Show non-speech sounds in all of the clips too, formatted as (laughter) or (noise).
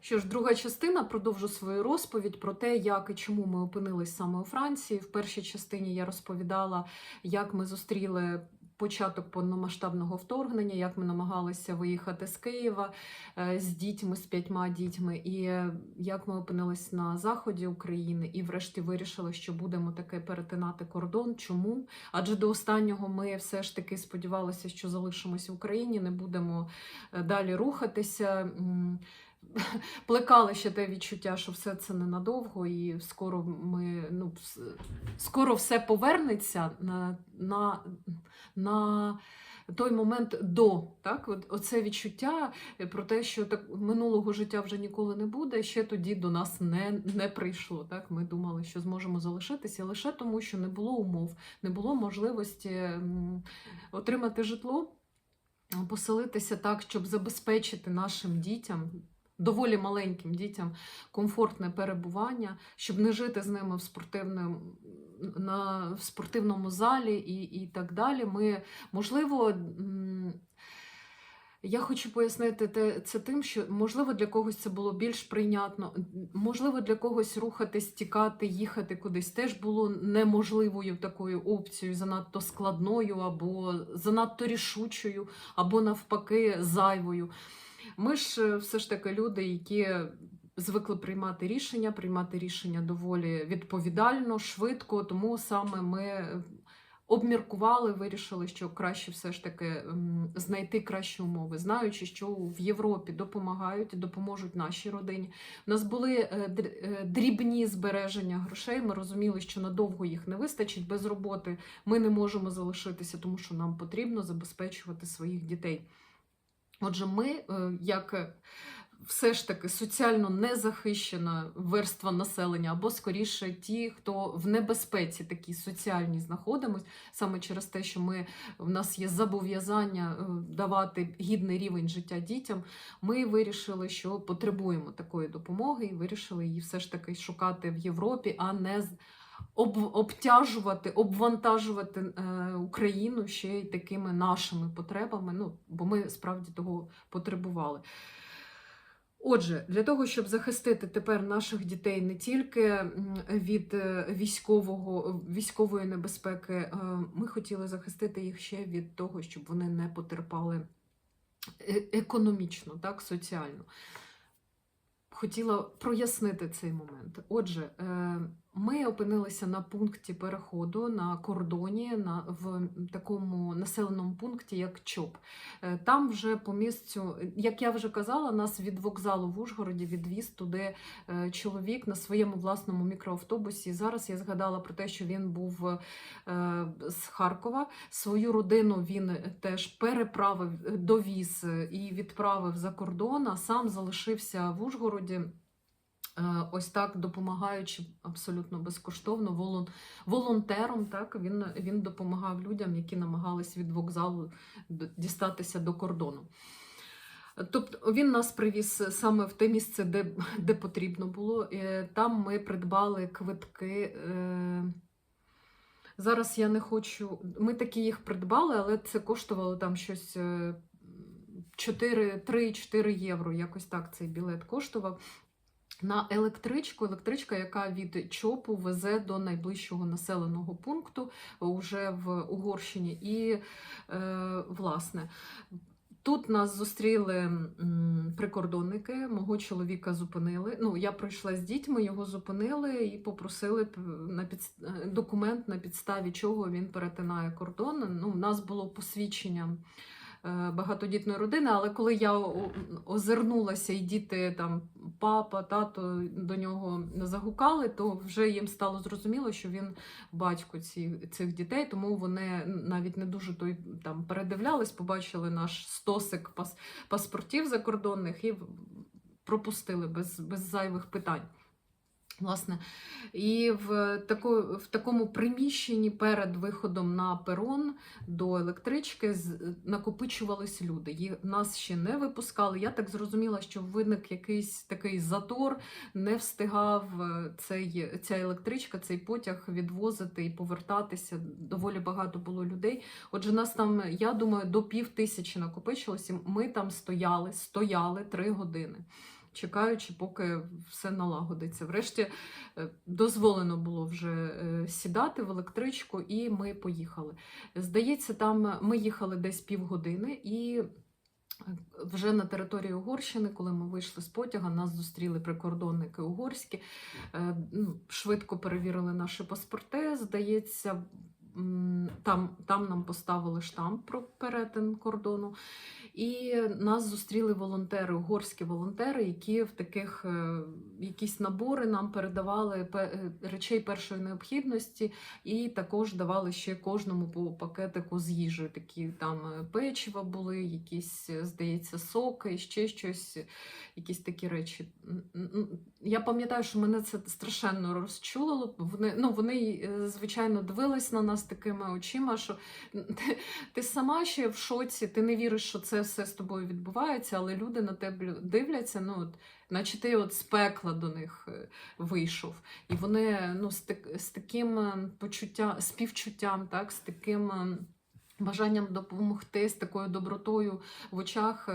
Що ж, друга частина продовжу свою розповідь про те, як і чому ми опинились саме у Франції. В першій частині я розповідала, як ми зустріли початок повномасштабного вторгнення, як ми намагалися виїхати з Києва е, з дітьми, з п'ятьма дітьми, і е, як ми опинились на заході України, і врешті вирішили, що будемо таки перетинати кордон. Чому? Адже до останнього ми все ж таки сподівалися, що залишимося в Україні, не будемо е, далі рухатися. Плекали ще те відчуття, що все це ненадовго, і скоро ми ну скоро все повернеться на, на, на той момент до. Так? От, оце відчуття про те, що так минулого життя вже ніколи не буде, ще тоді до нас не, не прийшло. Так? Ми думали, що зможемо залишитися лише тому, що не було умов, не було можливості отримати житло, поселитися так, щоб забезпечити нашим дітям. Доволі маленьким дітям комфортне перебування, щоб не жити з ними в спортивному, на, в спортивному залі і, і так далі. Ми, можливо, я хочу пояснити це тим, що можливо для когось це було більш прийнятно, можливо, для когось рухатись, тікати, їхати кудись теж було неможливою такою опцією, занадто складною, або занадто рішучою, або навпаки зайвою. Ми ж е, все ж таки люди, які звикли приймати рішення, приймати рішення доволі відповідально, швидко, тому саме ми е, обміркували, вирішили, що краще все ж таки знайти кращі умови, знаючи, що в Європі допомагають, допоможуть нашій родині. У нас були е, др- дрібні збереження грошей. Ми розуміли, що надовго їх не вистачить без роботи. Ми не можемо залишитися, тому що нам потрібно забезпечувати своїх дітей. Отже, ми, е, як е, все ж таки соціально незахищена верства населення, або скоріше ті, хто в небезпеці такій соціальній знаходимось, саме через те, що ми в нас є зобов'язання е, давати гідний рівень життя дітям, ми вирішили, що потребуємо такої допомоги, і вирішили її все ж таки шукати в Європі, а не об, обтяжувати, обвантажувати е, Україну ще й такими нашими потребами. Ну, бо ми справді того потребували. Отже, для того, щоб захистити тепер наших дітей не тільки від е, військового, військової небезпеки, е, ми хотіли захистити їх ще від того, щоб вони не потерпали е- економічно, так, соціально. Хотіла прояснити цей момент. Отже, ми опинилися на пункті переходу на кордоні на, в такому населеному пункті, як ЧОП. Е, Там вже по місцю, як я вже казала, нас від вокзалу в Ужгороді відвіз туди е, чоловік на своєму власному мікроавтобусі. Зараз я згадала про те, що він був е, з Харкова. Свою родину він теж переправив, довіз і відправив за кордон, а сам залишився в Ужгороді. Е, Ось так допомагаючи абсолютно безкоштовно волон, волонтером, так він, він допомагав людям, які намагались від вокзалу дістатися до кордону. Тобто він нас привіз саме в те місце, де, де потрібно було. Е, Там ми придбали квитки. е, Зараз я не хочу. Ми такі їх придбали, але це коштувало там щось е, 4, 3-4 євро. Якось так цей білет коштував. На електричку, електричка, яка від ЧОПу везе до найближчого населеного пункту уже в Угорщині. І, е, власне, тут нас зустріли прикордонники, мого чоловіка зупинили. Ну, я пройшла з дітьми, його зупинили і попросили на підс- е, документ, на підставі чого він перетинає кордон. Ну, у нас було посвідчення е, багатодітної родини, але коли я озирнулася, і діти там папа, тато до нього загукали, то вже їм стало зрозуміло, що він батько ці, цих дітей, тому вони навіть не дуже той там передивлялись, побачили наш стосик пас, паспортів закордонних і пропустили без, без зайвих питань. Власне, і в, тако, в такому приміщенні перед виходом на перон до електрички накопичувались люди. Їх, нас ще не випускали. Я так зрозуміла, що виник якийсь такий затор, не встигав е, цей, ця електричка, цей потяг відвозити і повертатися. Доволі багато було людей. Отже, нас там, я думаю, до пів тисячі накопичилося. Ми там стояли, стояли три години. Чекаючи, поки все налагодиться. Врешті е, дозволено було вже е, сідати в електричку, і ми поїхали. Здається, там ми їхали десь півгодини, і е, вже на території Угорщини, коли ми вийшли з потяга, нас зустріли прикордонники угорські, е, ну, швидко перевірили наші паспорти. Здається, там, там нам поставили штамп про перетин кордону. І нас зустріли волонтери, угорські волонтери, які в таких е, якісь набори нам передавали пе- е, речей першої необхідності, і також давали ще кожному по пакетику з їжею. Такі там е, печива були, якісь, здається, соки, ще щось, якісь такі речі. Я пам'ятаю, що мене це страшенно розчулило. Вони, ну, вони, е, звичайно, дивились на нас такими очима, що ти, ти сама ще в шоці, ти не віриш, що це все з тобою відбувається, але люди на тебе дивляться, ну, от, наче ти от з пекла до них е, вийшов. І вони ну, з, з таким е, почуттям, співчуттям, так, з таким бажанням допомогти, з такою добротою в очах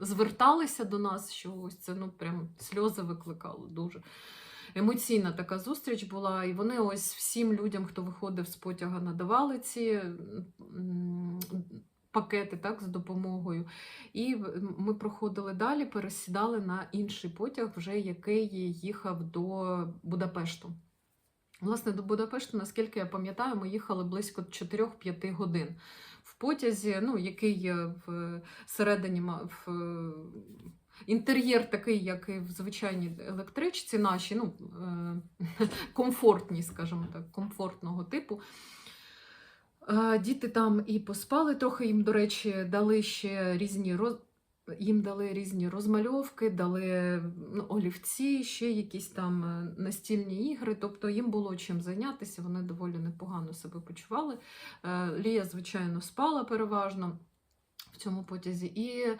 зверталися до нас, що ось це ну, прям сльози викликало дуже. Емоційна така зустріч була, і вони ось всім людям, хто виходив з потяга, надавали ці пакети так, з допомогою. І ми проходили далі, пересідали на інший потяг, вже який їхав до Будапешту. Власне, до Будапешту, наскільки я пам'ятаю, ми їхали близько 4-5 годин. Потязі, ну, який в середині в інтер'єр такий, як і в звичайній електричці, наші, ну, е, (laughs) комфортні, скажімо так, комфортного типу. Е, Діти там і поспали трохи, їм, до речі, дали ще різні роз... їм дали різні розмальовки, дали ну, олівці, ще якісь там е, настільні ігри. Тобто їм було чим зайнятися, вони доволі непогано себе почували. Е, Лія, звичайно, спала переважно. В цьому потязі. І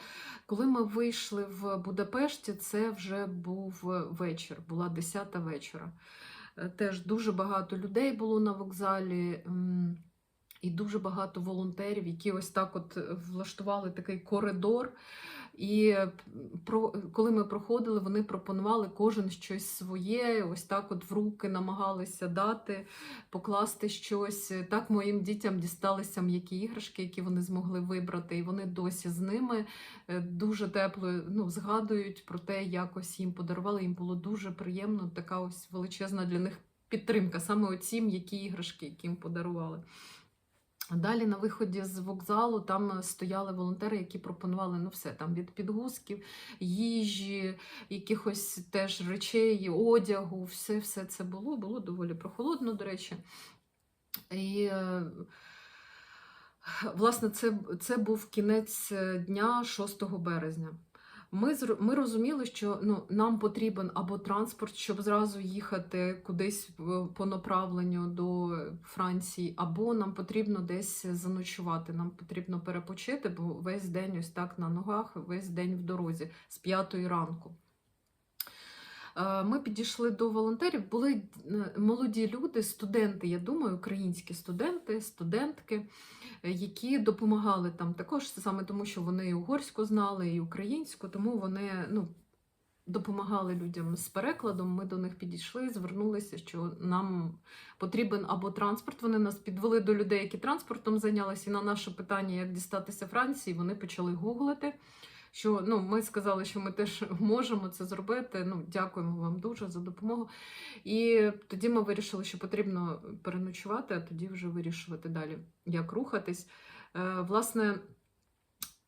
коли ми вийшли в Будапешті, це вже був вечір, була 10 вечора. Е, Теж дуже багато людей було на вокзалі. І дуже багато волонтерів, які ось так от влаштували такий коридор. І про, коли ми проходили, вони пропонували кожен щось своє, ось так от в руки намагалися дати, покласти щось. Так моїм дітям дісталися м'які іграшки, які вони змогли вибрати, і вони досі з ними е, дуже тепло ну, згадують про те, як ось їм подарували. Їм було дуже приємно, така ось величезна для них підтримка, саме оці м'які іграшки, які їм подарували. Далі на виході з вокзалу там стояли волонтери, які пропонували ну все там від підгузків, їжі, якихось теж речей, одягу, все, все це було. Було доволі прохолодно, до речі. І, е, власне, це, це був кінець е, дня 6 березня. Ми, ми розуміли, що ну, нам потрібен або транспорт, щоб зразу їхати кудись по направленню до Франції, або нам потрібно десь заночувати. Нам потрібно перепочити, бо весь день ось так на ногах, весь день в дорозі з п'ятої ранку. Е, Ми підійшли до волонтерів. Були е, молоді люди, студенти, я думаю, українські студенти, студентки, е, які допомагали там також саме тому, що вони і угорську знали, і українську, тому вони ну, допомагали людям з перекладом. Ми до них підійшли, звернулися, що нам потрібен або транспорт. Вони нас підвели до людей, які транспортом зайнялися. І на наше питання, як дістатися Франції, вони почали гуглити що ну, ми сказали, що ми теж (laughs) можемо це зробити. Ну, дякуємо вам дуже за допомогу. І тоді ми вирішили, що потрібно переночувати, а тоді вже вирішувати далі, як рухатись. Е, власне,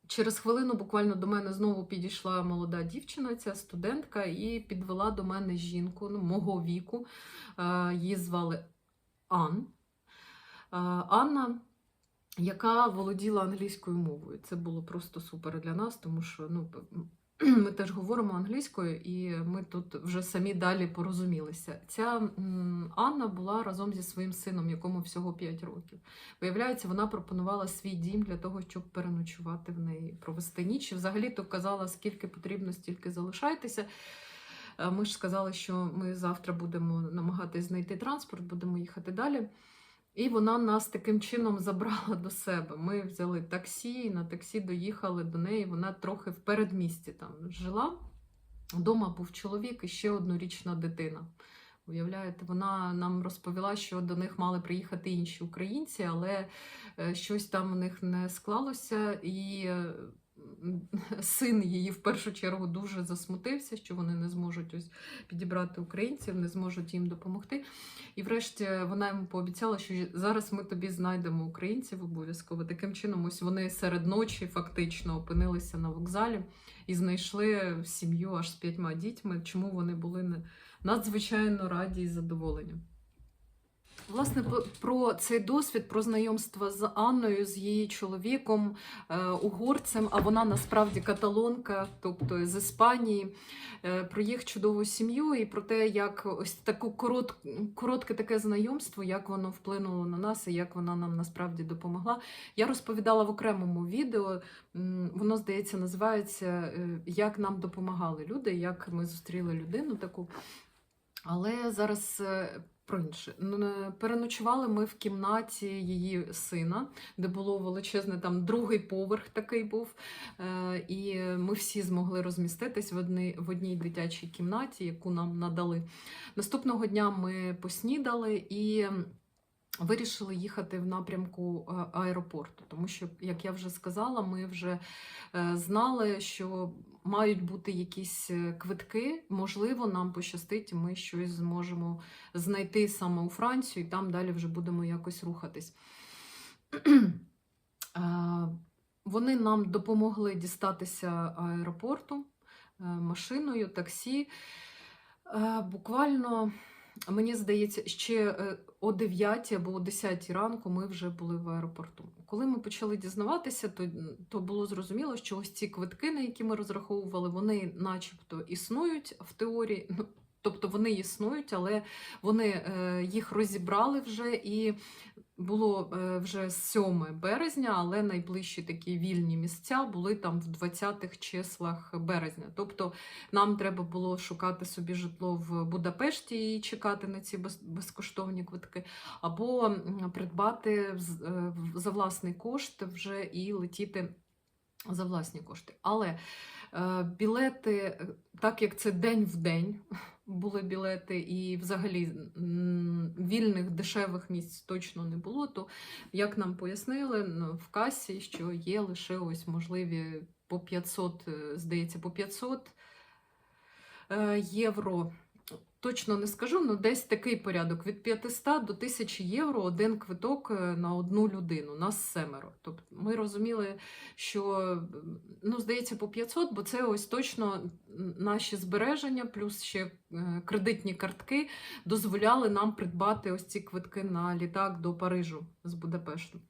через хвилину буквально до мене знову підійшла молода дівчина, ця студентка, і підвела до мене жінку ну, мого віку. Е, її звали Ан. Е, Анна яка володіла англійською мовою. Це було просто супер для нас, тому що ну, (clears throat) ми теж говоримо англійською, і ми тут вже самі далі порозумілися. Ця Анна була разом зі своїм сином, якому всього 5 років. Виявляється, вона пропонувала свій дім для того, щоб переночувати в неї, провести ніч. І Взагалі-то казала, скільки потрібно, стільки залишайтеся. Е, Ми ж сказали, що ми завтра будемо намагатись знайти транспорт, будемо їхати далі. І вона нас таким чином забрала до себе. Ми взяли таксі, і на таксі доїхали до неї. Вона трохи в передмісті там жила. Дома був чоловік і ще однорічна дитина. Уявляєте, вона нам розповіла, що до них мали приїхати інші українці, але е, щось там у них не склалося, і е, (laughs) син її в першу чергу дуже засмутився, що вони не зможуть ось підібрати українців, не зможуть їм допомогти. І врешті вона йому пообіцяла, що зараз ми тобі знайдемо українців обов'язково. Таким чином, ось вони серед ночі фактично опинилися на вокзалі і знайшли сім'ю аж з п'ятьма дітьми, чому вони були надзвичайно раді і задоволені. Власне, про цей досвід, про знайомство з Анною, з її чоловіком, е, угорцем, а вона насправді каталонка, тобто з Іспанії, е, про їх чудову сім'ю і про те, як ось таку корот, коротке таке знайомство, як воно вплинуло на нас і як вона нам насправді допомогла. Я розповідала в окремому відео. Воно, здається, називається е, Як нам допомагали люди, як ми зустріли людину таку. Але зараз про інше. Е, Переночували ми в кімнаті її сина, де було величезне там другий поверх такий був. Е, І ми всі змогли розміститись в одній, в одній дитячій кімнаті, яку нам надали. Наступного дня ми поснідали і. Вирішили їхати в напрямку е, аеропорту, тому що, як я вже сказала, ми вже е, знали, що мають бути якісь е, квитки. Можливо, нам пощастить, ми щось зможемо знайти саме у Францію, і там далі вже будемо якось рухатись. (clears throat) Вони нам допомогли дістатися аеропорту е, машиною, таксі. Е, Буквально, мені здається, ще е, о 9 або о 10 ранку ми вже були в аеропорту. Коли ми почали дізнаватися, то, то було зрозуміло, що ось ці квитки, на які ми розраховували, вони начебто існують в теорії. Ну, Тобто вони існують, але вони е, їх розібрали вже і було е, вже 7 березня, але найближчі такі вільні місця були там в 20-х числах березня. Тобто нам треба було шукати собі житло в Будапешті і чекати на ці безкоштовні квитки, або придбати е, за власний кошт вже і летіти за власні кошти. Але е, білети, так як це день в день. Були білети, і взагалі вільних дешевих місць точно не було. То як нам пояснили в касі, що є лише ось можливі по 500, е, здається, по 500 е, євро. Точно не скажу, але десь такий порядок від 500 до 1000 євро один квиток е, на одну людину, нас семеро. Тобто ми розуміли, що ну, здається, по 500, бо це ось точно наші збереження, плюс ще е, кредитні картки дозволяли нам придбати ось ці квитки на літак до Парижу з Будапешту.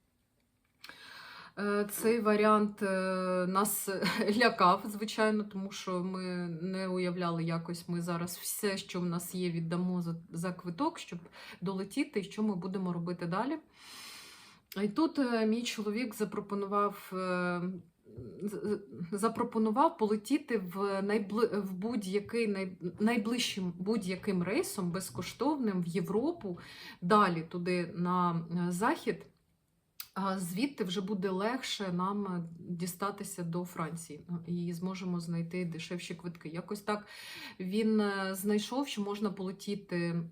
Е, Цей варіант е, нас (laughs) лякав, звичайно, тому що ми не уявляли якось. Ми зараз все, що в нас є, віддамо за, квиток, щоб долетіти, і що ми будемо робити далі. І тут е, мій чоловік запропонував. е, Запропонував полетіти в, найбли... в будь-який най... найближчим будь-яким рейсом безкоштовним в Європу, далі туди на е, захід. Звідти вже буде легше нам е, дістатися до Франції ну, і зможемо знайти дешевші квитки. Якось так він е, знайшов, що можна полетіти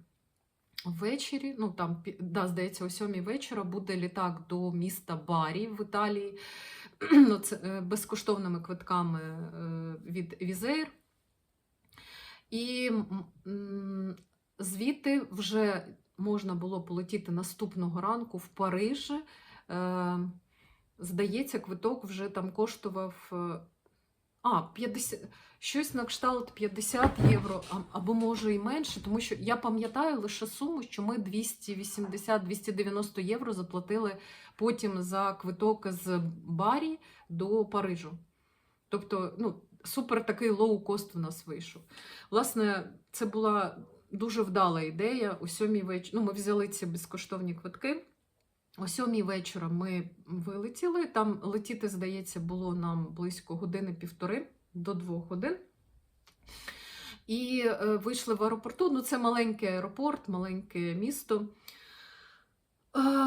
ввечері. Ну там да, здається, о сьомій вечора буде літак до міста Барі в Італії. (clears throat) Ну, це е, безкоштовними квитками від Візейр. І звідти вже можна було полетіти наступного ранку в Париж. Е, Здається, квиток вже там коштував е, а, 50, щось на кшталт 50 євро, або може і менше, тому що я пам'ятаю лише суму, що ми 280-290 євро заплатили потім за квиток з Барі до Парижу. Тобто, ну, супер такий лоу-кост в нас вийшов. Власне, це була дуже вдала ідея. У сьомій вечора ну, ми взяли ці безкоштовні квитки. О сьомій вечора ми вилетіли. Там летіти, здається, було нам близько години-півтори до двох годин. І е, вийшли в аеропорту. Ну, це маленький аеропорт, маленьке місто.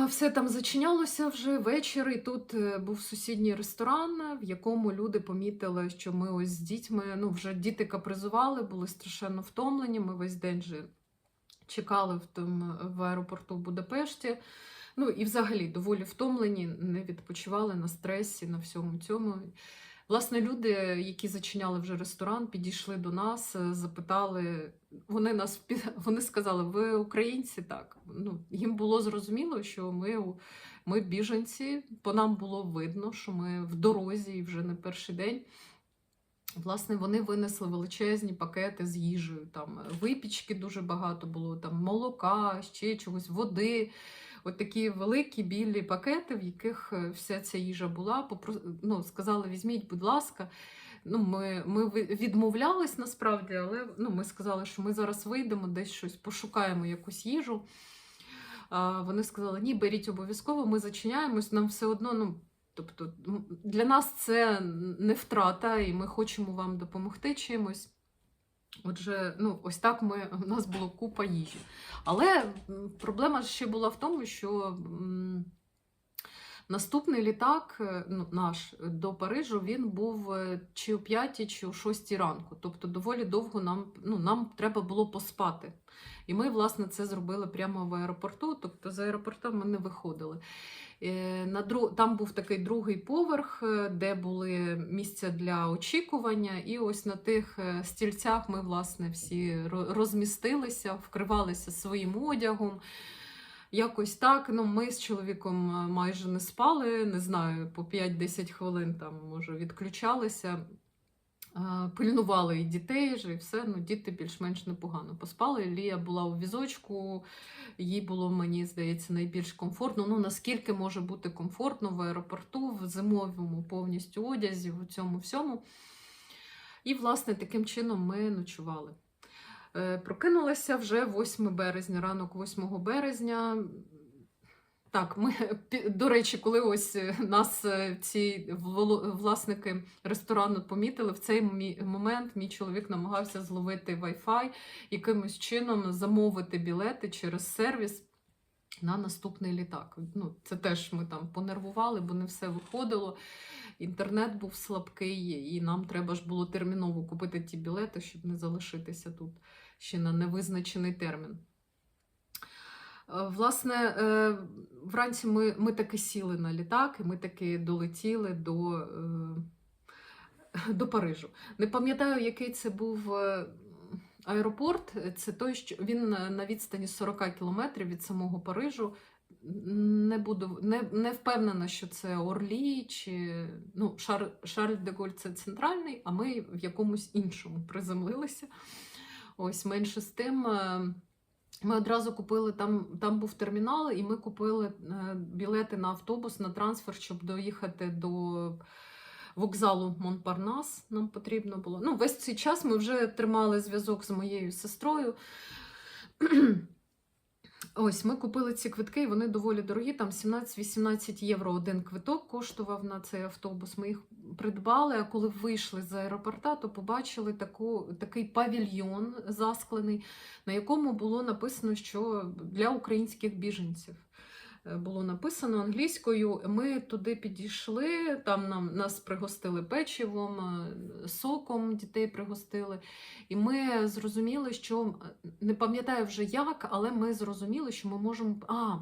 Все там зачинялося вже ввечері. і Тут е, був сусідній ресторан, в якому люди помітили, що ми ось з дітьми, ну вже діти капризували, були страшенно втомлені. Ми весь день же чекали в, тому, в аеропорту в Будапешті. Ну і взагалі доволі втомлені, не відпочивали на стресі, на всьому цьому. Власне, люди, які зачиняли вже ресторан, підійшли до нас, е, запитали. Вони нас (laughs) вони сказали: ви українці? Так. Ну, їм було зрозуміло, що ми, ми біженці. По нам було видно, що ми в дорозі і вже не перший день. Власне, вони винесли величезні пакети з їжею. Там випічки дуже багато було, там молока, ще чогось, води. От такі великі білі пакети, в яких е, вся ця їжа була. Попро- Ну, сказали, візьміть, будь ласка. Ну, ми, ми відмовлялись насправді, але ну, ми сказали, що ми зараз вийдемо, десь щось пошукаємо якусь їжу. А, вони сказали, ні, беріть обов'язково, ми зачиняємось, нам все одно. ну, Тобто для нас це не втрата, і ми хочемо вам допомогти чимось. Отже, ну, ось так ми, у нас було купа їжі. Але проблема ще була в тому, що наступний літак, е, ну, наш до Парижу, він був е, чи о 5, чи о 6 ранку. Тобто доволі довго нам, ну, нам треба було поспати. І ми, власне, це зробили прямо в аеропорту, тобто з аеропорту ми не виходили. Е, На. Там був такий другий поверх, е, де були місця для очікування, і ось на тих е, стільцях ми, власне, всі розмістилися, вкривалися своїм одягом. Якось так. Ну, ми з чоловіком майже не спали, не знаю, по 5-10 хвилин там, може, відключалися. Пильнували і дітей і все. Ну, діти більш-менш непогано поспали. Лія була у візочку, їй було, мені здається, найбільш комфортно. Ну, наскільки може бути комфортно в аеропорту, в зимовому повністю одязі, в цьому всьому. І, власне, таким чином ми ночували. Е, Прокинулася вже 8 березня, ранок 8 березня. Так, ми, до речі, коли ось е, нас е, ці власники ресторану помітили, в цей момент мій чоловік намагався зловити Wi-Fi, якимось чином замовити білети через сервіс на наступний літак. Ну, це теж ми там понервували, бо не все виходило. Інтернет був слабкий, і нам треба ж було терміново купити ті білети, щоб не залишитися тут ще на невизначений термін. Власне, е, вранці ми, ми таки сіли на літак, і ми таки долетіли до, е, до Парижу. Не пам'ятаю, який це був е, аеропорт. Це той, що він на відстані 40 кілометрів від самого Парижу. Не буду не, не впевнена, що це Орлі чи ну, Шар, Шарль де Голь це центральний, а ми в якомусь іншому приземлилися. Ось менше з тим. Ми одразу купили там, там був термінал, і ми купили е, білети на автобус на трансфер, щоб доїхати до вокзалу Монпарнас. Нам потрібно було. Ну, весь цей час ми вже тримали зв'язок з моєю сестрою. Ось ми купили ці квитки, і вони доволі дорогі. Там 17-18 євро один квиток коштував на цей автобус. Ми їх придбали. А коли вийшли з аеропорта, то побачили таку, такий павільйон засклений, на якому було написано, що для українських біженців. Е, Було написано англійською. Ми туди підійшли, там нам нас пригостили печивом, е, соком дітей пригостили. І ми зрозуміли, що не пам'ятаю вже як, але ми зрозуміли, що ми можемо. А,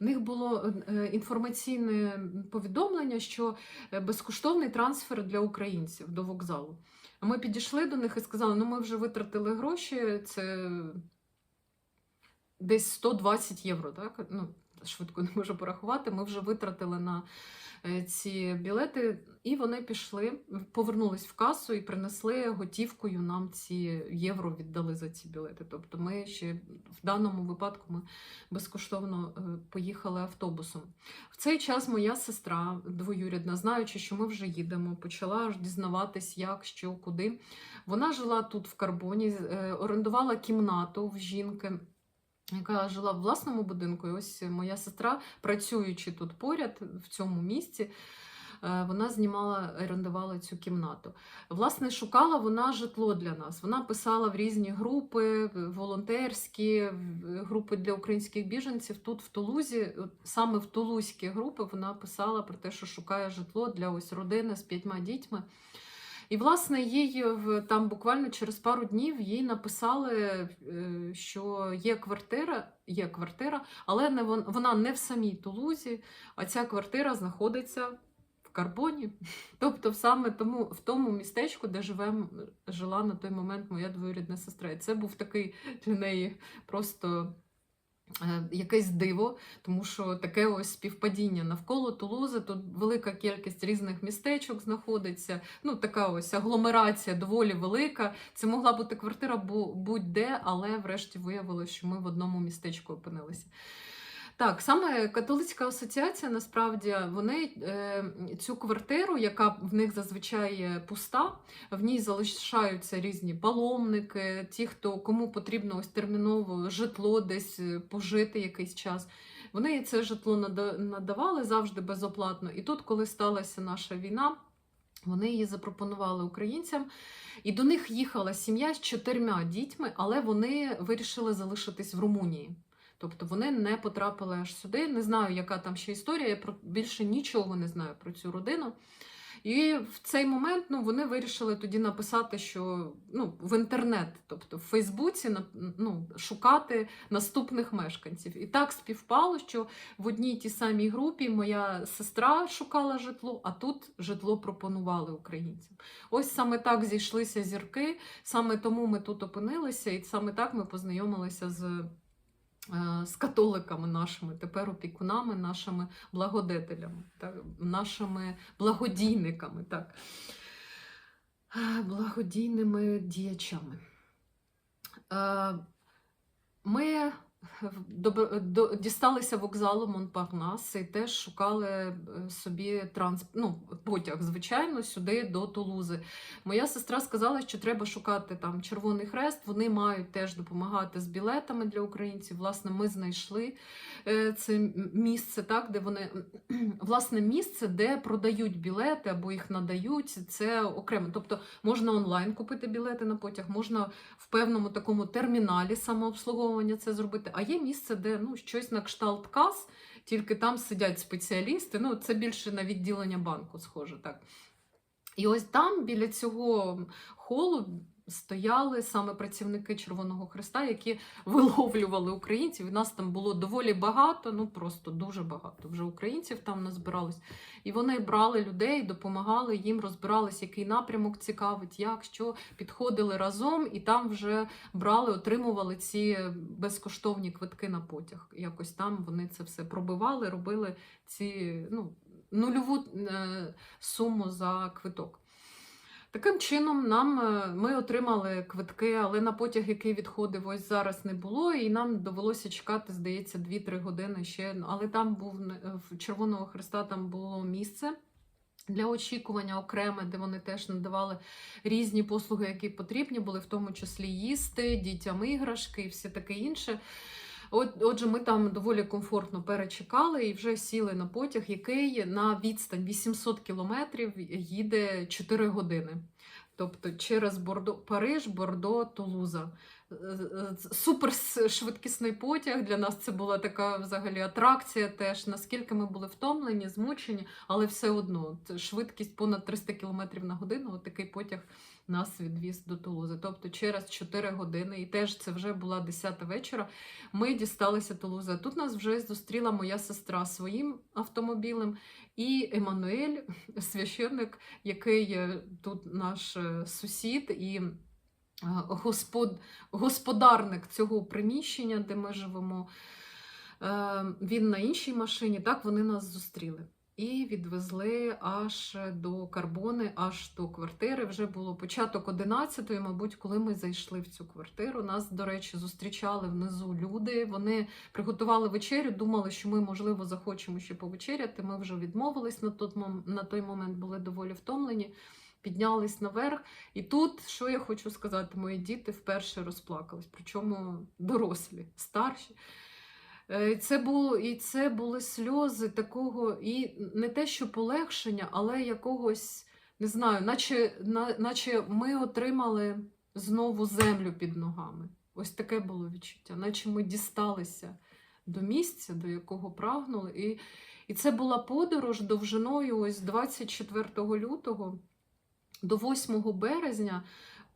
в них було е, інформаційне повідомлення, що безкоштовний трансфер для українців до вокзалу. Ми підійшли до них і сказали: ну ми вже витратили гроші, це десь 120 євро, так? Ну, швидко (laughs) не можу порахувати. Ми вже витратили на е, ці білети, і вони пішли, повернулись в касу і принесли готівкою нам ці євро віддали за ці білети. Тобто ми ще в даному випадку ми безкоштовно е, поїхали автобусом. В цей час моя сестра двоюрідна, знаючи, що ми вже їдемо, почала дізнаватись, як, що, куди. Вона жила тут в Карбоні, е, орендувала кімнату в жінки. Яка жила в власному будинку, і ось моя сестра, працюючи тут поряд, в цьому місці, Е, Вона знімала, орендувала цю кімнату. Власне, шукала вона житло для нас. Вона писала в різні групи, волонтерські, групи для українських біженців. Тут в Тулузі, саме в тулузькі групи, вона писала про те, що шукає житло для ось родини з п'ятьма дітьми. І, власне, їй там буквально через пару днів їй написали, е, що є квартира, є квартира, але не вона не в самій Тулузі, а ця квартира знаходиться в Карбоні. (laughs) Тобто, саме тому, в тому містечку, де живем, жила на той момент моя двоюрідна сестра. І це був такий для неї просто. Е, Якесь диво, тому що таке ось співпадіння навколо Тулузи, тут велика кількість різних містечок знаходиться. Ну, така ось агломерація доволі велика. Це могла бути квартира бу- будь-де, але врешті виявилося, що ми в одному містечку опинилися. Так, саме католицька асоціація насправді вони е, цю квартиру, яка в них зазвичай пуста, в ній залишаються різні паломники, ті, хто кому потрібно ось терміново житло десь е, пожити якийсь час. Вони це житло надавали завжди безоплатно. І тут, коли сталася наша війна, вони її запропонували українцям. І до них їхала сім'я з чотирма дітьми, але вони вирішили залишитись в Румунії. Тобто вони не потрапили аж сюди. Не знаю, яка там ще історія. Я про більше нічого не знаю про цю родину. І в цей момент ну, вони вирішили тоді написати, що ну, в інтернет, тобто в Фейсбуці, ну, шукати наступних мешканців. І так співпало, що в одній тій самій групі моя сестра шукала житло, а тут житло пропонували українцям. Ось саме так зійшлися зірки, саме тому ми тут опинилися, і саме так ми познайомилися з. Е, З католиками нашими, тепер опікунами, нашими благодетелями, так, нашими благодійниками, так, Е, благодійними діячами. Е, Ми дісталися вокзалу Монпарнас і теж шукали е, собі транс, ну, потяг, звичайно, сюди до Тулузи. Моя сестра сказала, що треба шукати там Червоний Хрест. Вони мають теж допомагати з білетами для українців. Власне, ми знайшли е, це місце, так, де вони (clears throat) власне місце, де продають білети або їх надають. Це окремо. Тобто можна онлайн купити білети на потяг, можна в певному такому терміналі самообслуговування це зробити. А є місце, де ну, щось на кшталт кас, тільки там сидять спеціалісти. Ну, це більше на відділення банку, схоже так. І ось там біля цього холу стояли саме працівники Червоного Христа, які (laughs) виловлювали українців. І нас там було доволі багато, ну просто дуже багато. Вже українців там назбиралось. І вони брали людей, допомагали їм, розбирались, який напрямок цікавить, як, що, підходили разом, і там вже брали, отримували ці безкоштовні квитки на потяг. Якось там вони це все пробивали, робили ці ну, нульову е, суму за квиток. Таким чином, нам е, ми отримали квитки, але на потяг, який відходив, ось зараз не було, і нам довелося чекати, здається, 2-3 години ще. Але там був не- в Червоного Христа там було місце. Для очікування окреме, де вони теж надавали різні послуги, які потрібні були, в тому числі їсти, дітям іграшки і все таке інше. От, отже, ми там доволі комфортно перечекали і вже сіли на потяг, який на відстань 800 кілометрів їде 4 години. Тобто через Бордо, Париж, Бордо, Тулуза. Е, е, Супер с- швидкісний потяг. Для нас це була така взагалі атракція теж. Наскільки ми були втомлені, змучені, але все одно швидкість понад 300 км на годину. От такий потяг нас відвіз до Тулузи. Тобто через 4 години, і теж це вже була 10 вечора. Ми дісталися Тулузи. Тут нас вже зустріла моя сестра своїм автомобілем, і Еммануель, (laughs) священник, який е, тут наш е, сусід і господ, господарник цього приміщення, де ми живемо. Е, Він на іншій машині, так вони нас зустріли. І відвезли аж до Карбони, аж до квартири. Вже було початок 11-ї, мабуть, коли ми зайшли в цю квартиру. Нас, до речі, зустрічали внизу люди. Вони приготували вечерю, думали, що ми, можливо, захочемо ще повечеряти. Ми вже відмовились на той, мом- на той момент, були доволі втомлені. Піднялись наверх, і тут, що я хочу сказати, мої діти вперше розплакались, причому дорослі, старші. Е, це було, і це були сльози такого, і не те, що полегшення, але якогось, не знаю, наче, на, наче ми отримали знову землю під ногами. Ось таке було відчуття, наче ми дісталися до місця, до якого прагнули. І, і це була подорож довжиною ось з 24 лютого до 8 березня.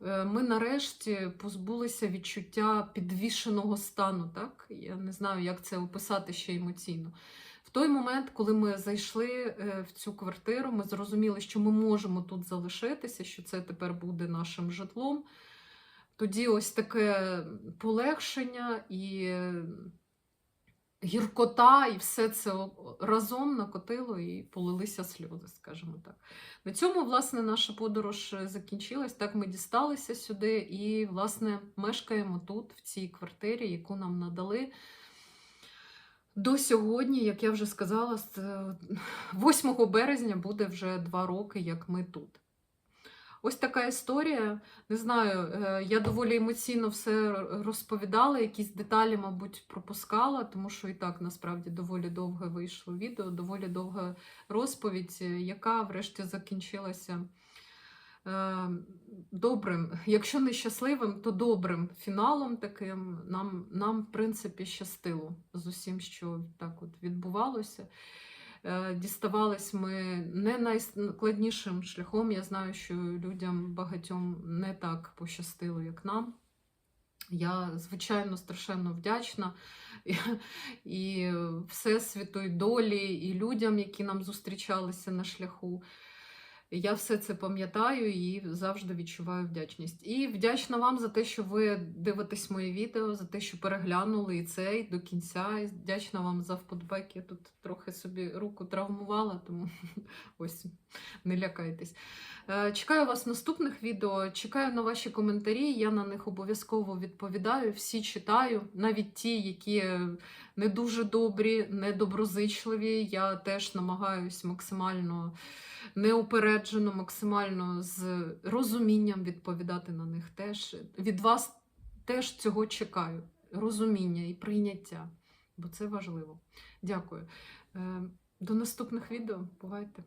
Е, Ми нарешті позбулися відчуття підвішеного стану. Так? Я не знаю, як це описати ще емоційно. В той момент, коли ми зайшли е, в цю квартиру, ми зрозуміли, що ми можемо тут залишитися, що це тепер буде нашим житлом. Тоді ось таке полегшення і гіркота, і все це разом накотило і полилися сльози, скажімо так. На цьому, власне, наша подорож е, закінчилась. Так ми дісталися сюди і, власне, мешкаємо тут, в цій квартирі, яку нам надали. До сьогодні, як я вже сказала, з е, 8 березня буде вже два роки, як ми тут. Ось така історія. Не знаю, е, я доволі емоційно все розповідала, якісь деталі, мабуть, пропускала, тому що і так насправді доволі довге вийшло відео, доволі довга розповідь, е, яка врешті закінчилася е, добрим, якщо не щасливим, то добрим фіналом таким. Нам, нам в принципі, щастило з усім, що так от відбувалося. Е, Діставались ми не найскладнішим шляхом. Я знаю, що людям багатьом не так пощастило, як нам. Я, звичайно, страшенно вдячна (laughs) і, і Всесвіту, і долі, і людям, які нам зустрічалися на шляху. Я все це пам'ятаю і завжди відчуваю вдячність. І вдячна вам за те, що ви дивитесь мої відео, за те, що переглянули і цей до кінця. І вдячна вам за вподобайки. Я тут трохи собі руку травмувала, тому (laughs) ось не лякайтесь. Е, Чекаю вас наступних відео. Чекаю на ваші коментарі. Я на них обов'язково відповідаю. Всі читаю, навіть ті, які не дуже добрі, недоброзичливі. Я теж намагаюсь максимально неупереджено, максимально з розумінням відповідати на них. Теж від вас теж цього чекаю. Розуміння і прийняття, бо це важливо. Дякую. Е, До наступних відео. Бувайте!